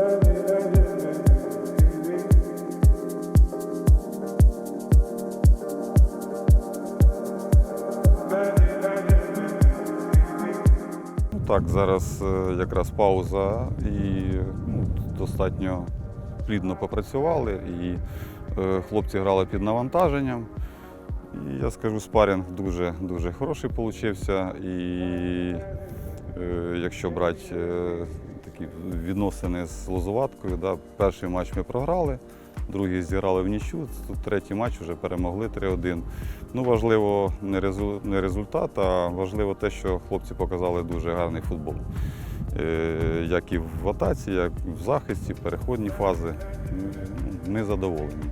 Ну так, зараз е, якраз пауза і ну, достатньо плідно попрацювали, і е, хлопці грали під навантаженням. І я скажу, спарінг дуже, дуже хороший получився. І е, якщо брати е, такі відносини з Лозуваткою, да, перший матч ми програли, другий зіграли в нічю, третій матч вже перемогли 3-1. Ну, важливо не, резу- не результат, а важливо те, що хлопці показали дуже гарний футбол. Е, Як і в атаці, як в захисті, переходні фази. Ми задоволені.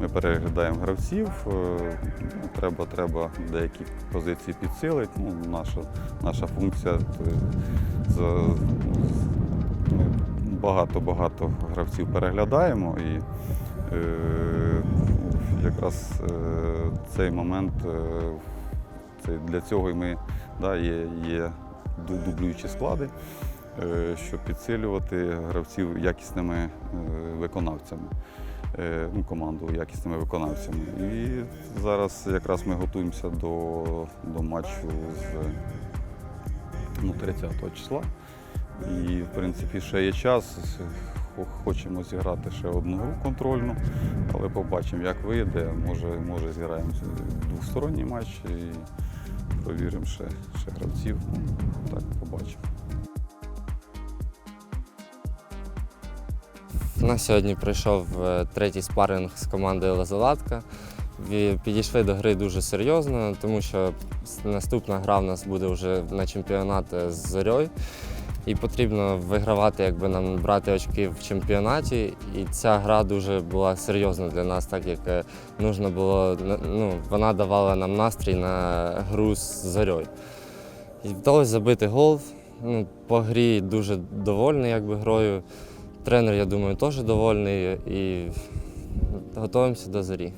Ми переглядаємо гравців, е, ну, треба, треба деякі позиції підсилити. Ну, наша, наша функція ми багато-багато гравців переглядаємо і е, якраз е, цей момент е, це для цього і ми да, є, є дублюючі склади, е, щоб підсилювати гравців якісними е, виконавцями. е, Ну, команду якісними виконавцями. І зараз якраз ми готуємося до, до матчу з ну, 30 числа. І, в принципі, ще є час. Хочемо зіграти ще одну гру контрольну, але побачимо, як вийде. Може, може зіграємо двосторонній матч і провіримо ще, ще гравців. Так, побачимо. У нас сьогодні пройшов е, третій спаринг з командою Лазалатка. Підійшли до гри дуже серйозно, тому що наступна гра в нас буде вже на чемпіонат е, з зорьою. І потрібно вигравати, якби нам брати очки в чемпіонаті. І ця гра дуже була серйозна для нас, так як е, нужно було, ну, вона давала нам настрій на гру з зорьою. І вдалося забити гол. Ну, по грі дуже довольний якби, грою. Тренер, я думаю, теж довольний і готуємося до зорі.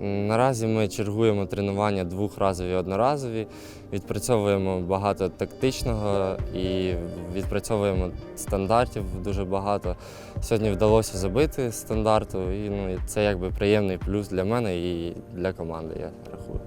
Наразі ми чергуємо тренування двохразові, і одноразові, відпрацьовуємо багато тактичного і відпрацьовуємо стандартів дуже багато. Сьогодні вдалося забити стандарту, і ну, це якби приємний плюс для мене і для команди, я рахую.